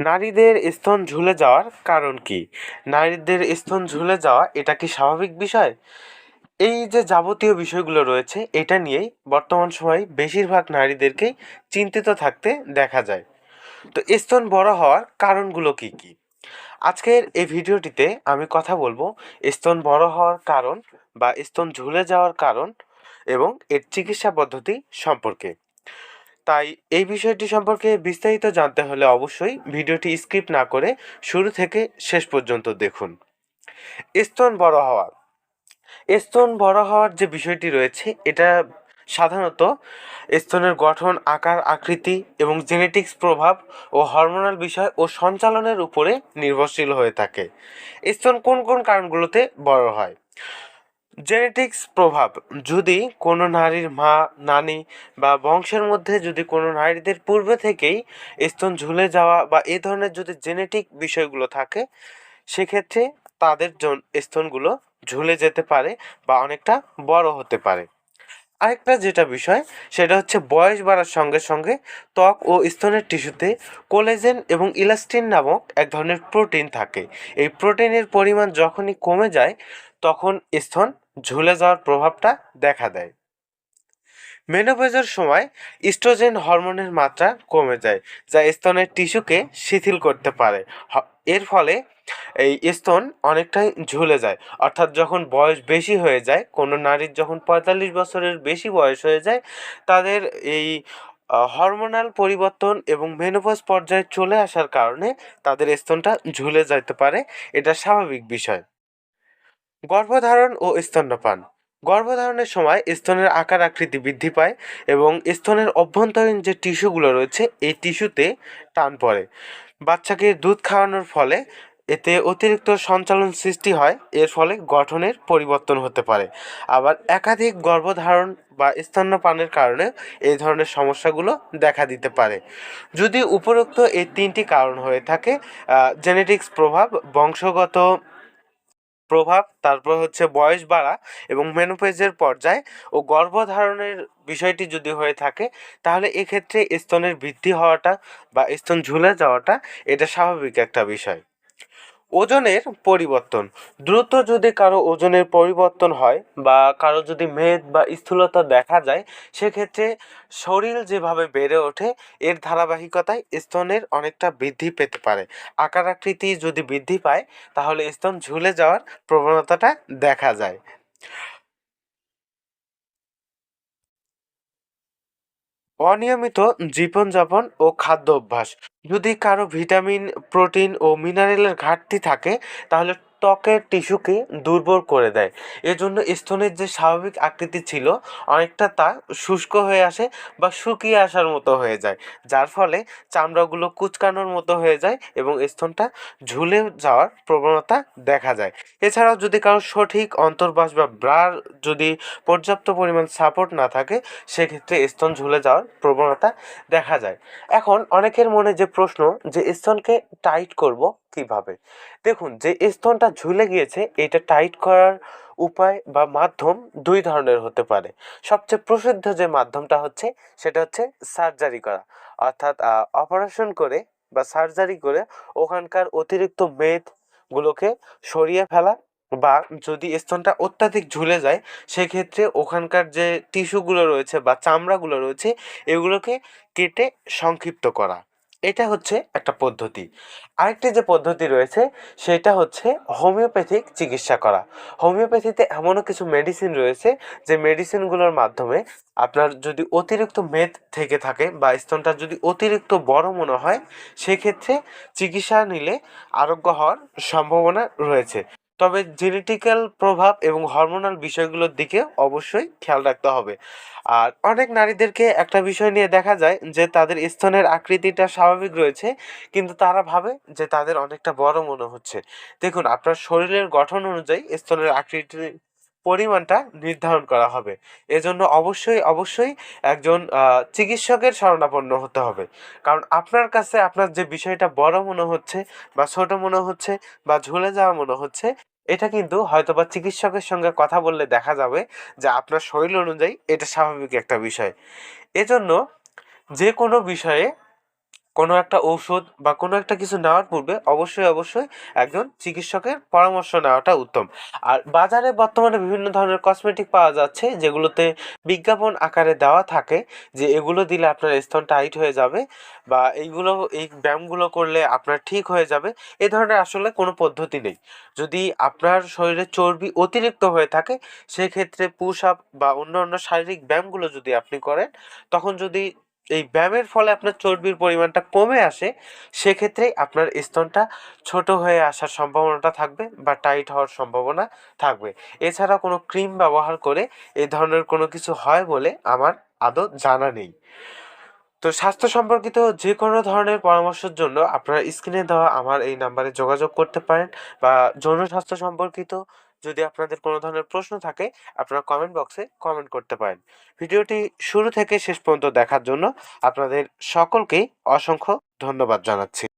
নারীদের স্তন ঝুলে যাওয়ার কারণ কি? নারীদের স্তন ঝুলে যাওয়া, এটা কি স্বাভাবিক বিষয়? এই যে যাবতীয় বিষয়গুলো রয়েছে, এটা নিয়েই বর্তমান সময়ে বেশিরভাগ নারীদেরকেই চিন্তিত থাকতে দেখা যায়। তো স্তন বড় হওয়ার কারণগুলো কি কি? আজকের এই ভিডিওটিতে আমি কথা বলব স্তন বড় হওয়ার কারণ বা স্তন ঝুলে যাওয়ার কারণ এবং এর চিকিৎসা পদ্ধতি সম্পর্কে। তাই এই বিষয়টি সম্পর্কে বিস্তারিত জানতে হলে অবশ্যই ভিডিওটি স্কিপ না করে শুরু থেকে শেষ পর্যন্ত দেখুন। স্তন বড় হওয়া। স্তন বড় হওয়ার যে বিষয়টি রয়েছে, এটা সাধারণত স্তনের গঠন, আকার, আকৃতি এবং জেনেটিক্স প্রভাব ও হরমোনাল বিষয় ও সঞ্চালনের উপরে নির্ভরশীল হয়ে থাকে। স্তন কোন কোন কারণগুলোতে বড় হয়? জেনেটিক্স প্রভাব, যদি কোনো নারীর মা, নানি বা বংশের মধ্যে যদি কোনো নারীদের পূর্বে থেকেই স্তন ঝুলে যাওয়া বা এ ধরনের যদি জেনেটিক বিষয়গুলো থাকে, সেক্ষেত্রে তাদের স্তনগুলো ঝুলে যেতে পারে বা অনেকটা বড় হতে পারে। আরেকটা যেটা বিষয়, সেটা হচ্ছে বয়স বাড়ার সঙ্গে সঙ্গে ত্বক ও স্তনের টিস্যুতে কোলেজেন এবং ইলাস্টিন নামক এক ধরনের প্রোটিন থাকে। এই প্রোটিনের পরিমাণ যখনই কমে যায়, তখন স্তন ঝুলে যাওয়ার প্রভাবটা দেখা দেয়। মেনোপজের সময় ইস্ট্রোজেন হরমোনের মাত্রা কমে যায়, যা স্তনের টিস্যুকে শিথিল করতে পারে। এর ফলে এই স্তন অনেকটাই ঝুলে যায়, অর্থাৎ যখন বয়স বেশি হয়ে যায়, কোনো নারীর যখন পঁয়তাল্লিশ বছরের বেশি বয়স হয়ে যায়, তাদের এই হরমোনাল পরিবর্তন এবং মেনোপজ পর্যায়ে চলে আসার কারণে তাদের স্তনটা ঝুলে যেতে পারে। এটা স্বাভাবিক বিষয়। গর্ভধারণ ও স্তন্যপান। গর্ভধারণের সময় স্তনের আকার আকৃতি বৃদ্ধি পায় এবং স্তনের অভ্যন্তরীণ যে টিস্যুগুলো রয়েছে, এই টিস্যুতে টান পড়ে। বাচ্চাকে দুধ খাওয়ানোর ফলে এতে অতিরিক্ত সঞ্চালন সৃষ্টি হয়, এর ফলে গঠনের পরিবর্তন হতে পারে। আবার একাধিক গর্ভধারণ বা স্তন্যপানের কারণে এই ধরনের সমস্যাগুলো দেখা দিতে পারে। যদি উপরোক্ত এই তিনটি কারণ হয়ে থাকে জেনেটিক্স প্রভাব, বংশগত প্রভাব, তারপর হচ্ছে বয়স বাড়া এবং মেনোপেজের পর্যায় ও গর্ভধারণের বিষয়টি যদি হয়ে থাকে, তাহলে এক্ষেত্রে স্তনের বৃদ্ধি হওয়াটা বা স্তন ঝুলে যাওয়াটা এটা স্বাভাবিক একটা বিষয়। ওজনের পরিবর্তন। দ্রুত যদি কারও ওজনের পরিবর্তন হয় বা কারও যদি মেদ বা স্থূলতা দেখা যায়, সেক্ষেত্রে শরীর যেভাবে বেড়ে ওঠে, এর ধারাবাহিকতায় স্তনের অনেকটা বৃদ্ধি পেতে পারে। আকার আকৃতি যদি বৃদ্ধি পায়, তাহলে স্তন ঝুলে যাওয়ার প্রবণতাটা দেখা যায়। অনিয়মিত জীবনযাপন ও খাদ্য অভ্যাস। যদি কারও ভিটামিন প্রোটিন ও মিনারেলের ঘাটতি থাকে তাহলে ত্বকের টিস্যুকে দুর্বল করে দেয়। এজন্য স্তনের যে স্বাভাবিক আকৃতি ছিল, অনেকটা তা শুষ্ক হয়ে আসে বা শুকিয়ে আসার মতো হয়ে যায়, যার ফলে চামড়াগুলো কুচকানোর মতো হয়ে যায় এবং স্তনটা ঝুলে যাওয়ার প্রবণতা দেখা যায়। এছাড়াও যদি কারও সঠিক অন্তর্বাস বা ব্রার যদি পর্যাপ্ত পরিমাণ সাপোর্ট না থাকে, সেক্ষেত্রে স্তন ঝুলে যাওয়ার প্রবণতা দেখা যায়। এখন অনেকের মনে যে প্রশ্ন যে স্তনকে টাইট করব কীভাবে? দেখুন, যে স্তনটা ঝুলে গিয়েছে, এটা টাইট করার উপায় বা মাধ্যম দুই ধরনের হতে পারে। সবচেয়ে প্রসিদ্ধ যে মাধ্যমটা হচ্ছে, সেটা হচ্ছে সার্জারি করা। অর্থাৎ অপারেশন করে বা সার্জারি করে ওখানকার অতিরিক্ত মেদগুলোকে সরিয়ে ফেলা বা যদি স্তনটা অত্যাধিক ঝুলে যায়, সেক্ষেত্রে ওখানকার যে টিস্যুগুলো রয়েছে বা চামড়াগুলো রয়েছে, এগুলোকে কেটে সংক্ষিপ্ত করা। এটা হচ্ছে একটা পদ্ধতি। আরেকটি যে পদ্ধতি রয়েছে, সেটা হচ্ছে হোমিওপ্যাথিক চিকিৎসা করা। হোমিওপ্যাথিতে এমনও কিছু মেডিসিন রয়েছে, যে মেডিসিনগুলোর মাধ্যমে আপনার যদি অতিরিক্ত মেদ থেকে থাকে বা স্তনটা যদি অতিরিক্ত বড় মনে হয়, সেক্ষেত্রে চিকিৎসা নিলে আরোগ্য হওয়ার সম্ভাবনা রয়েছে। তবে জেনেটিক্যাল প্রভাব এবং হরমোনাল বিষয়গুলোর দিকে অবশ্যই খেয়াল রাখতে হবে। আর অনেক নারীদেরকে একটা বিষয় নিয়ে দেখা যায় যে তাদের স্তনের আকৃতিটা স্বাভাবিক রয়েছে, কিন্তু তারা ভাবে যে তাদের অনেকটা বড় মনে হচ্ছে। দেখুন, আপনার শরীরের গঠন অনুযায়ী স্তনের আকৃতির পরিমাণটা নির্ধারণ করা হবে। এজন্য অবশ্যই অবশ্যই একজন চিকিৎসকের শরণাপন্ন হতে হবে। কারণ আপনার কাছে আপনার যে বিষয়টা বড় মনে হচ্ছে বা ছোট মনে হচ্ছে বা ঝুলে যাওয়া মনে হচ্ছে এটা কিন্তু হয়তো বা চিকিৎসকের সঙ্গে কথা বললে দেখা যাবে যে আপনার শরীর অনুযায়ী এটা স্বাভাবিক একটা বিষয়। এজন্য যে কোনো বিষয়ে কোনো একটা ঔষধ বা কোনো একটা কিছু নেওয়ার পূর্বে অবশ্যই অবশ্যই একজন চিকিৎসকের পরামর্শ নেওয়াটা উত্তম। আর বাজারে বর্তমানে বিভিন্ন ধরনের কসমেটিক পাওয়া যাচ্ছে, যেগুলোতে বিজ্ঞাপন আকারে দেওয়া থাকে যে এগুলো দিলে আপনার স্তন টাইট হয়ে যাবে বা এইগুলো, এই ব্যায়ামগুলো করলে আপনার ঠিক হয়ে যাবে, এ ধরনের আসলে কোনো পদ্ধতি নেই। যদি আপনার শরীরে চর্বি অতিরিক্ত হয়ে থাকে, সেক্ষেত্রে পুশ আপ বা অন্য অন্য শারীরিক ব্যায়ামগুলো যদি আপনি করেন, তখন যদি এই ব্যায়ামের ফলে আপনার চর্বির পরিমাণটা কমে আসে সেক্ষেত্রে আপনার স্তনটা ছোট হয়ে আসার সম্ভাবনাটা থাকবে বা টাইট হওয়ার সম্ভাবনা থাকবে। এছাড়া কোনো ক্রিম ব্যবহার করে এই ধরনের কোনো কিছু হয় বলে আমার আদৌ জানা নেই। তো স্বাস্থ্য সম্পর্কিত যে কোনো ধরনের পরামর্শের জন্য আপনারা স্ক্রিনে দেওয়া আমার এই নাম্বারে যোগাযোগ করতে পারেন বা যৌন স্বাস্থ্য সম্পর্কিত যদি আপনাদের কোনো ধরনের প্রশ্ন থাকে, আপনারা কমেন্ট বক্সে কমেন্ট করতে পারেন। ভিডিওটি শুরু থেকে শেষ পর্যন্ত দেখার জন্য আপনাদের সকলকেই অসংখ্য ধন্যবাদ জানাচ্ছি।